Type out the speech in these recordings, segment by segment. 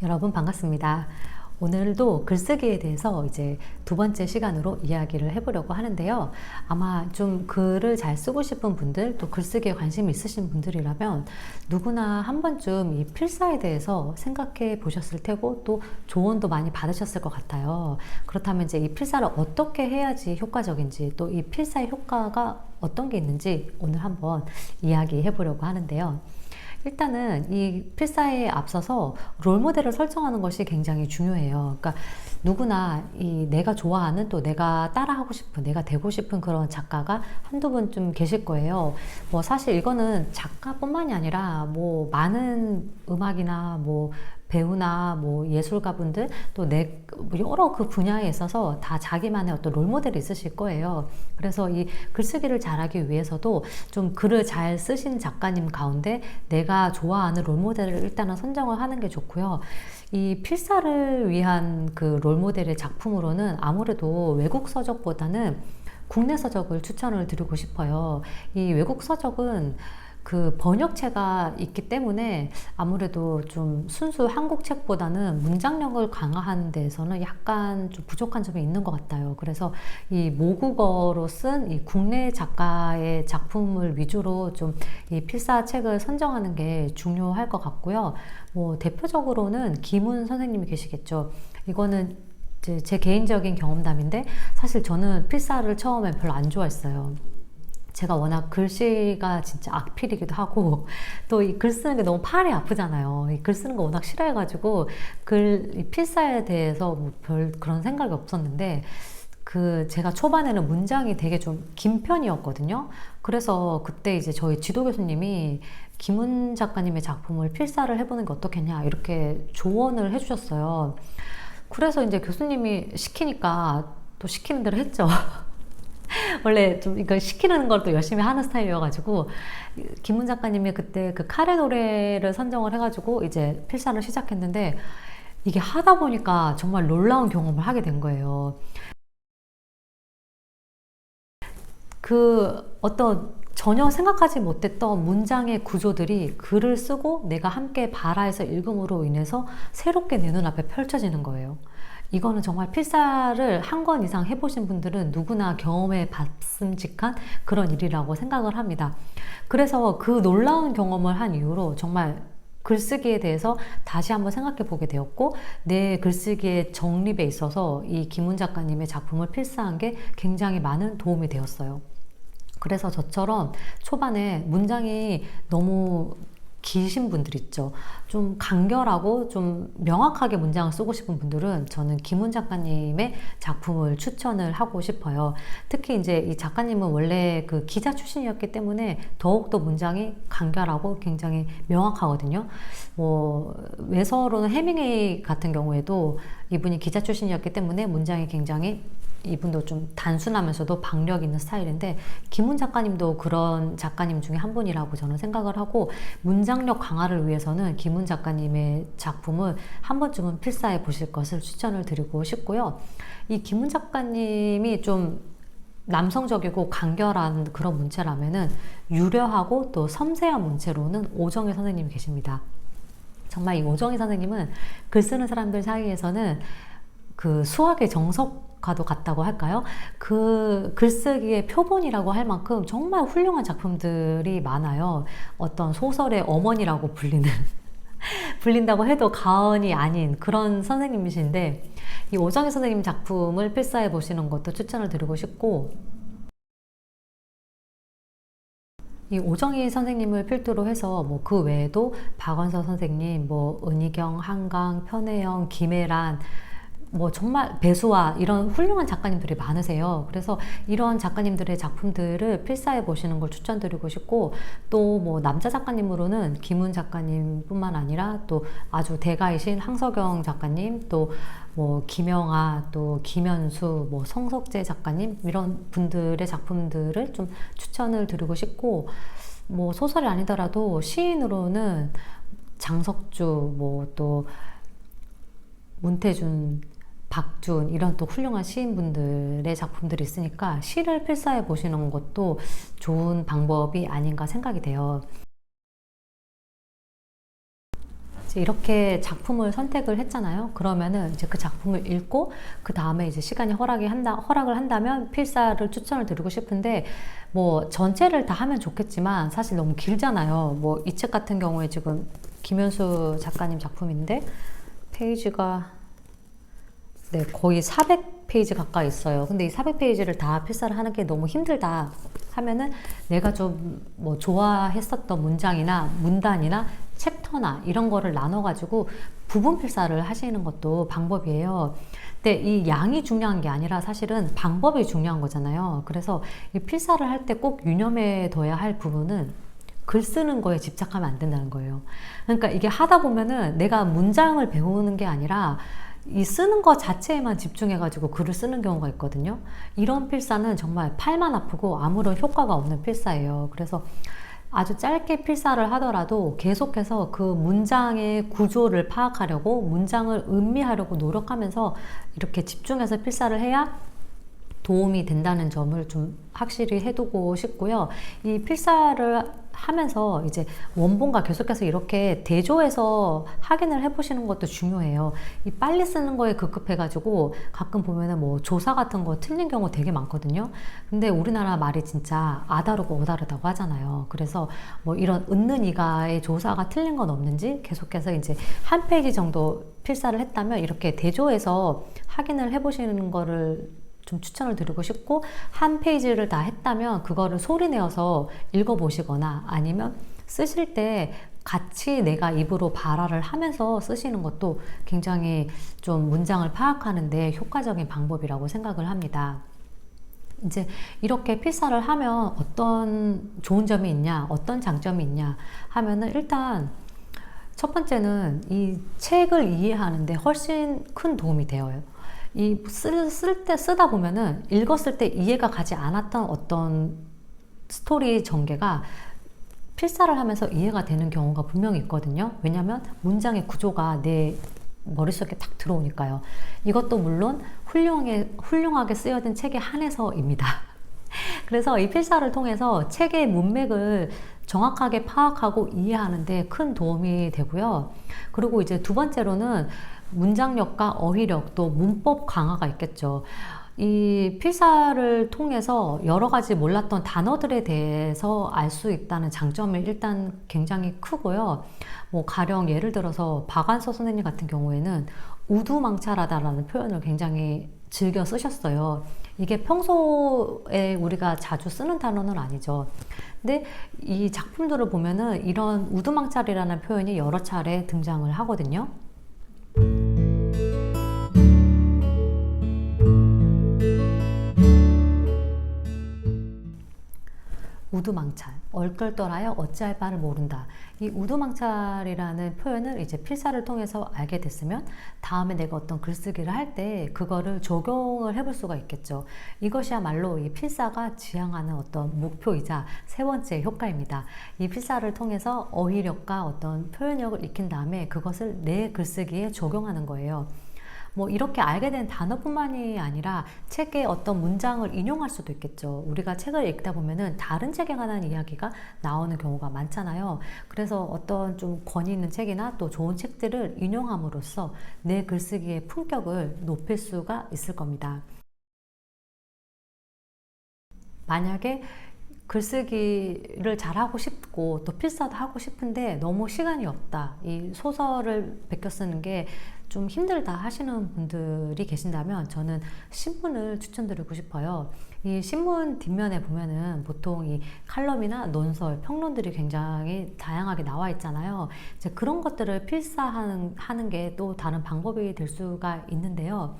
여러분 반갑습니다. 오늘도 글쓰기에 대해서 이제 두 번째 시간으로 이야기를 해보려고 하는데요. 아마 좀 글을 잘 쓰고 싶은 분들, 또 글쓰기에 관심이 있으신 분들이라면 누구나 한 번쯤 이 필사에 대해서 생각해 보셨을 테고 또 조언도 많이 받으셨을 것 같아요. 그렇다면 이제 이 필사를 어떻게 해야지 효과적인지 또 이 필사의 효과가 어떤 게 있는지 오늘 한번 이야기해 보려고 하는데요. 일단은 이 필사에 앞서서 롤모델을 설정하는 것이 굉장히 중요해요. 그러니까 누구나 이 내가 좋아하는 또 내가 따라하고 싶은 내가 되고 싶은 그런 작가가 한두 분 좀 계실 거예요. 뭐 사실 이거는 작가뿐만이 아니라 뭐 많은 음악이나 뭐 배우나 뭐 예술가분들 또 내 여러 그 분야에 있어서 다 자기만의 어떤 롤모델이 있으실 거예요. 그래서 이 글쓰기를 잘하기 위해서도 좀 글을 잘 쓰신 작가님 가운데 내가 좋아하는 롤모델을 일단은 선정을 하는 게 좋고요. 이 필사를 위한 그 롤모델의 작품으로는 아무래도 외국 서적보다는 국내 서적을 추천을 드리고 싶어요. 이 외국 서적은 그 번역체가 있기 때문에 아무래도 좀 순수 한국 책보다는 문장력을 강화하는 데에서는 약간 좀 부족한 점이 있는 것 같아요. 그래서 이 모국어로 쓴 이 국내 작가의 작품을 위주로 좀 이 필사 책을 선정하는 게 중요할 것 같고요. 뭐 대표적으로는 김훈 선생님이 계시겠죠. 이거는 제 개인적인 경험담인데 사실 저는 필사를 처음에 별로 안 좋아했어요. 제가 워낙 글씨가 진짜 악필이기도 하고 또 이 글 쓰는 게 너무 팔이 아프잖아요. 이 글 쓰는 거 워낙 싫어해가지고 글 필사에 대해서 뭐 별 그런 생각이 없었는데 그 제가 초반에는 문장이 되게 좀 긴 편이었거든요. 그래서 그때 이제 저희 지도 교수님이 김은 작가님의 작품을 필사를 해보는 게 어떻겠냐 이렇게 조언을 해주셨어요. 그래서 이제 교수님이 시키니까 또 시키는 대로 했죠. 원래 좀 이걸 시키는 걸 또 열심히 하는 스타일이어가지고 김문 작가님이 그때 그 카레 노래를 선정을 해가지고 이제 필사를 시작했는데 이게 하다 보니까 정말 놀라운 경험을 하게 된 거예요. 그 어떤 전혀 생각하지 못했던 문장의 구조들이 글을 쓰고 내가 함께 발화해서 읽음으로 인해서 새롭게 내 눈앞에 펼쳐지는 거예요. 이거는 정말 필사를 한 권 이상 해보신 분들은 누구나 경험해 봤음직한 그런 일이라고 생각을 합니다. 그래서 그 놀라운 경험을 한 이후로 정말 글쓰기에 대해서 다시 한번 생각해 보게 되었고 내 글쓰기의 정립에 있어서 이 김훈 작가님의 작품을 필사한 게 굉장히 많은 도움이 되었어요. 그래서 저처럼 초반에 문장이 너무 기신 분들 있죠. 좀 간결하고 좀 명확하게 문장을 쓰고 싶은 분들은 저는 김훈 작가님의 작품을 추천을 하고 싶어요. 특히 이제 이 작가님은 원래 그 기자 출신이었기 때문에 더욱더 문장이 간결하고 굉장히 명확하거든요. 뭐 외서로는 해밍웨이 같은 경우에도 이분이 기자 출신이었기 때문에 문장이 굉장히 이분도 좀 단순하면서도 박력 있는 스타일인데 김훈 작가님도 그런 작가님 중에 한 분이라고 저는 생각을 하고 문장력 강화를 위해서는 김훈 작가님의 작품을 한 번쯤은 필사해 보실 것을 추천을 드리고 싶고요. 이 김훈 작가님이 좀 남성적이고 간결한 그런 문체라면은 유려하고 또 섬세한 문체로는 오정희 선생님이 계십니다. 정말 이 오정희 선생님은 글 쓰는 사람들 사이에서는 그 수학의 정석 과도 같다고 할까요? 그 글쓰기의 표본이라고 할 만큼 정말 훌륭한 작품들이 많아요. 어떤 소설의 어머니라고 불리는 불린다고 해도 가언이 아닌 그런 선생님이신데 이 오정희 선생님 작품을 필사해 보시는 것도 추천을 드리고 싶고 이 오정희 선생님을 필두로 해서 뭐 그 외에도 박원서 선생님, 뭐 은희경, 한강, 편혜영, 김혜란 뭐 정말 배수와 이런 훌륭한 작가님들이 많으세요. 그래서 이런 작가님들의 작품들을 필사해 보시는 걸 추천드리고 싶고 또 뭐 남자 작가님으로는 김훈 작가님뿐만 아니라 또 아주 대가이신 항석영 작가님 또 뭐 김영아 또 김현수 뭐 성석재 작가님 이런 분들의 작품들을 좀 추천을 드리고 싶고 뭐 소설이 아니더라도 시인으로는 장석주 뭐또 문태준 박준 이런 또 훌륭한 시인분들의 작품들이 있으니까 시를 필사해 보시는 것도 좋은 방법이 아닌가 생각이 돼요. 이렇게 작품을 선택을 했잖아요. 그러면은 이제 그 작품을 읽고 그 다음에 이제 시간이 허락이 한다 허락을 한다면 필사를 추천을 드리고 싶은데 뭐 전체를 다 하면 좋겠지만 사실 너무 길잖아요. 뭐 이 책 같은 경우에 지금 김현수 작가님 작품인데 페이지가 네, 거의 400페이지 가까이 있어요. 근데 이 400페이지를 다 필사를 하는 게 너무 힘들다 하면은 내가 좀 뭐 좋아했었던 문장이나 문단이나 챕터나 이런 거를 나눠가지고 부분 필사를 하시는 것도 방법이에요. 근데 이 양이 중요한 게 아니라 사실은 방법이 중요한 거잖아요. 그래서 이 필사를 할 때 꼭 유념해 둬야 할 부분은 글 쓰는 거에 집착하면 안 된다는 거예요. 그러니까 이게 하다 보면은 내가 문장을 배우는 게 아니라 이 쓰는 것 자체에만 집중해가지고 글을 쓰는 경우가 있거든요. 이런 필사는 정말 팔만 아프고 아무런 효과가 없는 필사예요. 그래서 아주 짧게 필사를 하더라도 계속해서 그 문장의 구조를 파악하려고 문장을 음미하려고 노력하면서 이렇게 집중해서 필사를 해야 도움이 된다는 점을 좀 확실히 해두고 싶고요. 이 필사를 하면서 이제 원본과 계속해서 이렇게 대조해서 확인을 해보시는 것도 중요해요. 이 빨리 쓰는 거에 급급해가지고 가끔 보면은 뭐 조사 같은 거 틀린 경우 되게 많거든요. 근데 우리나라 말이 진짜 아다르고 어다르다고 하잖아요. 그래서 뭐 이런 은는 이가의 조사가 틀린 건 없는지 계속해서 이제 한 페이지 정도 필사를 했다면 이렇게 대조해서 확인을 해보시는 거를 좀 추천을 드리고 싶고 한 페이지를 다 했다면 그거를 소리 내어서 읽어보시거나 아니면 쓰실 때 같이 내가 입으로 발화를 하면서 쓰시는 것도 굉장히 좀 문장을 파악하는데 효과적인 방법이라고 생각을 합니다. 이제 이렇게 필사를 하면 어떤 좋은 점이 있냐, 어떤 장점이 있냐 하면은 일단 첫 번째는 이 책을 이해하는데 훨씬 큰 도움이 되어요. 이 쓸 때 쓰다 보면은 읽었을 때 이해가 가지 않았던 어떤 스토리 전개가 필사를 하면서 이해가 되는 경우가 분명히 있거든요. 왜냐하면 문장의 구조가 내 머릿속에 딱 들어오니까요. 이것도 물론 훌륭하게, 훌륭하게 쓰여진 책에 한해서입니다. 그래서 이 필사를 통해서 책의 문맥을 정확하게 파악하고 이해하는데 큰 도움이 되고요. 그리고 이제 두 번째로는 문장력과 어휘력 또 문법 강화가 있겠죠. 이 필사를 통해서 여러 가지 몰랐던 단어들에 대해서 알 수 있다는 장점이 일단 굉장히 크고요. 뭐 가령 예를 들어서 박완서 선생님 같은 경우에는 우두망찰하다라는 표현을 굉장히 즐겨 쓰셨어요. 이게 평소에 우리가 자주 쓰는 단어는 아니죠. 근데 이 작품들을 보면은 이런 우두망찰이라는 표현이 여러 차례 등장을 하거든요. you 우두망찰, 얼떨떨하여 어찌할 바를 모른다. 이 우두망찰이라는 표현을 이제 필사를 통해서 알게 됐으면 다음에 내가 어떤 글쓰기를 할 때 그거를 적용을 해볼 수가 있겠죠. 이것이야말로 이 필사가 지향하는 어떤 목표이자 세 번째 효과입니다. 이 필사를 통해서 어휘력과 어떤 표현력을 익힌 다음에 그것을 내 글쓰기에 적용하는 거예요. 뭐 이렇게 알게 된 단어뿐만이 아니라 책의 어떤 문장을 인용할 수도 있겠죠. 우리가 책을 읽다 보면은 다른 책에 관한 이야기가 나오는 경우가 많잖아요. 그래서 어떤 좀 권위 있는 책이나 또 좋은 책들을 인용함으로써 내 글쓰기의 품격을 높일 수가 있을 겁니다. 만약에 글쓰기를 잘하고 싶고 또 필사도 하고 싶은데 너무 시간이 없다. 이 소설을 베껴 쓰는 게 좀 힘들다 하시는 분들이 계신다면 저는 신문을 추천드리고 싶어요. 이 신문 뒷면에 보면은 보통 이 칼럼이나 논설, 평론들이 굉장히 다양하게 나와 있잖아요. 이제 그런 것들을 필사하는 하는 게 또 다른 방법이 될 수가 있는데요.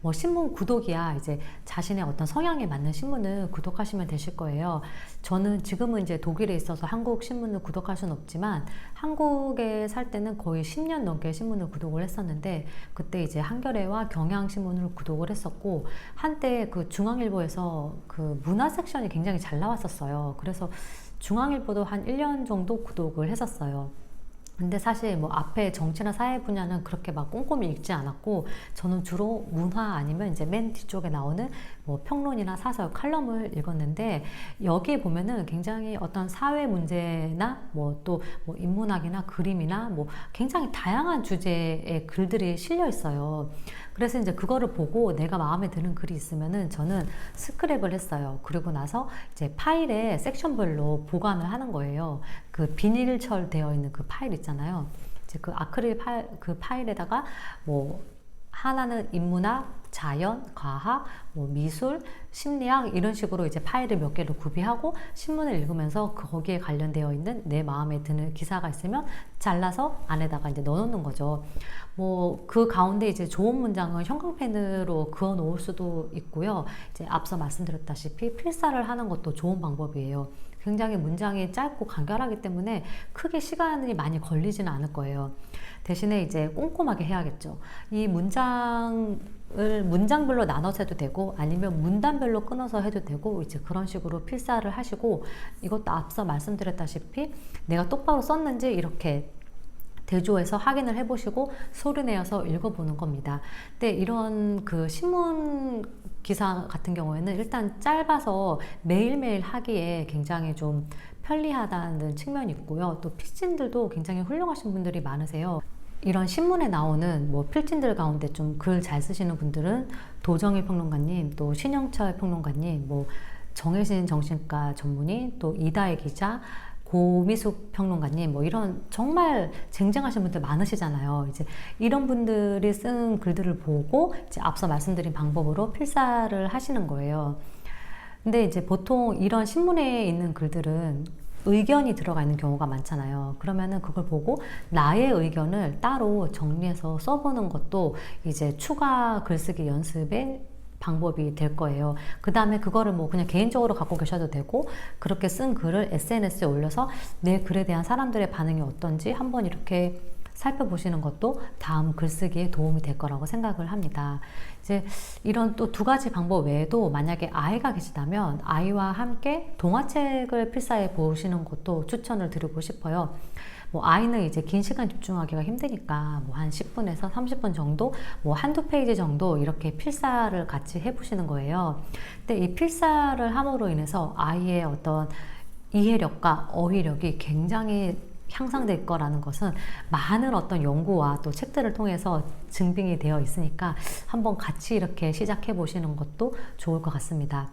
뭐 신문 구독이야 이제 자신의 어떤 성향에 맞는 신문을 구독하시면 되실 거예요. 저는 지금은 이제 독일에 있어서 한국 신문을 구독할 수는 없지만 한국에 살 때는 거의 10년 넘게 신문을 구독을 했었는데 그때 이제 한겨레와 경향신문을 구독을 했었고 한때 그 중앙일보에서 그 문화 섹션이 굉장히 잘 나왔었어요. 그래서 중앙일보도 한 1년 정도 구독을 했었어요. 근데 사실 뭐 앞에 정치나 사회 분야는 그렇게 막 꼼꼼히 읽지 않았고 저는 주로 문화 아니면 이제 맨 뒤쪽에 나오는 뭐 평론이나 사설 칼럼을 읽었는데 여기에 보면은 굉장히 어떤 사회 문제나 뭐또뭐 인문학이나 그림이나 뭐 굉장히 다양한 주제의 글들이 실려 있어요. 그래서 이제 그거를 보고 내가 마음에 드는 글이 있으면은 저는 스크랩을 했어요. 그리고 나서 이제 파일에 섹션별로 보관을 하는 거예요. 그 비닐철 되어 있는 그 파일 있잖아요. 이제 그 아크릴 파일, 그 파일에다가 뭐 하나는 인문학, 자연, 과학, 뭐 미술, 심리학 이런 식으로 이제 파일을 몇 개를 구비하고 신문을 읽으면서 거기에 관련되어 있는 내 마음에 드는 기사가 있으면 잘라서 안에다가 이제 넣어놓는 거죠. 뭐 그 가운데 이제 좋은 문장은 형광펜으로 그어 놓을 수도 있고요. 이제 앞서 말씀드렸다시피 필사를 하는 것도 좋은 방법이에요. 굉장히 문장이 짧고 간결하기 때문에 크게 시간이 많이 걸리지는 않을 거예요. 대신에 이제 꼼꼼하게 해야겠죠. 이 문장 을 문장별로 나눠서 해도 되고 아니면 문단별로 끊어서 해도 되고 이제 그런 식으로 필사를 하시고 이것도 앞서 말씀드렸다시피 내가 똑바로 썼는지 이렇게 대조해서 확인을 해보시고 소리내어서 읽어보는 겁니다. 근데 이런 그 신문 기사 같은 경우에는 일단 짧아서 매일매일 하기에 굉장히 좀 편리하다는 측면이 있고요. 또 필진들도 굉장히 훌륭하신 분들이 많으세요. 이런 신문에 나오는 뭐 필진들 가운데 좀 글 잘 쓰시는 분들은 도정일 평론가님, 또 신영철 평론가님, 뭐 정혜신 정신과 전문의, 또 이다혜 기자, 고미숙 평론가님 뭐 이런 정말 쟁쟁하신 분들 많으시잖아요. 이제 이런 분들이 쓴 글들을 보고 이제 앞서 말씀드린 방법으로 필사를 하시는 거예요. 근데 이제 보통 이런 신문에 있는 글들은 의견이 들어가 있는 경우가 많잖아요. 그러면은 그걸 보고 나의 의견을 따로 정리해서 써보는 것도 이제 추가 글쓰기 연습에 방법이 될 거예요. 그 다음에 그거를 뭐 그냥 개인적으로 갖고 계셔도 되고, 그렇게 쓴 글을 SNS에 올려서 내 글에 대한 사람들의 반응이 어떤지 한번 이렇게 살펴보시는 것도 다음 글쓰기에 도움이 될 거라고 생각을 합니다. 이제 이런 또 두 가지 방법 외에도 만약에 아이가 계시다면 아이와 함께 동화책을 필사해 보시는 것도 추천을 드리고 싶어요. 뭐 아이는 이제 긴 시간 집중하기가 힘드니까 뭐 한 10분에서 30분 정도 뭐 한두 페이지 정도 이렇게 필사를 같이 해보시는 거예요. 근데 이 필사를 함으로 인해서 아이의 어떤 이해력과 어휘력이 굉장히 향상될 거라는 것은 많은 어떤 연구와 또 책들을 통해서 증빙이 되어 있으니까 한번 같이 이렇게 시작해 보시는 것도 좋을 것 같습니다.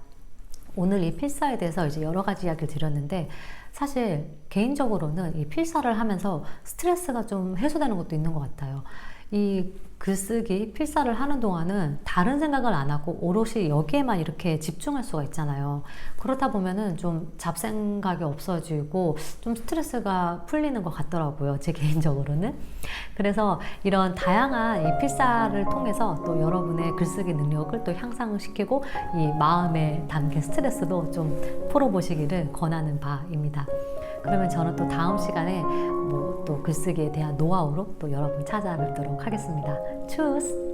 오늘 이 필사에 대해서 이제 여러 가지 이야기를 드렸는데 사실 개인적으로는 이 필사를 하면서 스트레스가 좀 해소되는 것도 있는 것 같아요. 이 글쓰기, 필사를 하는 동안은 다른 생각을 안 하고 오롯이 여기에만 이렇게 집중할 수가 있잖아요. 그렇다 보면은 좀 잡생각이 없어지고 좀 스트레스가 풀리는 것 같더라고요. 제 개인적으로는. 그래서 이런 다양한 이 필사를 통해서 또 여러분의 글쓰기 능력을 또 향상시키고 이 마음에 담긴 스트레스도 좀 풀어보시기를 권하는 바입니다. 그러면 저는 또 다음 시간에 뭐 또 글쓰기에 대한 노하우로 또 여러분 찾아뵙도록 하겠습니다. 추스!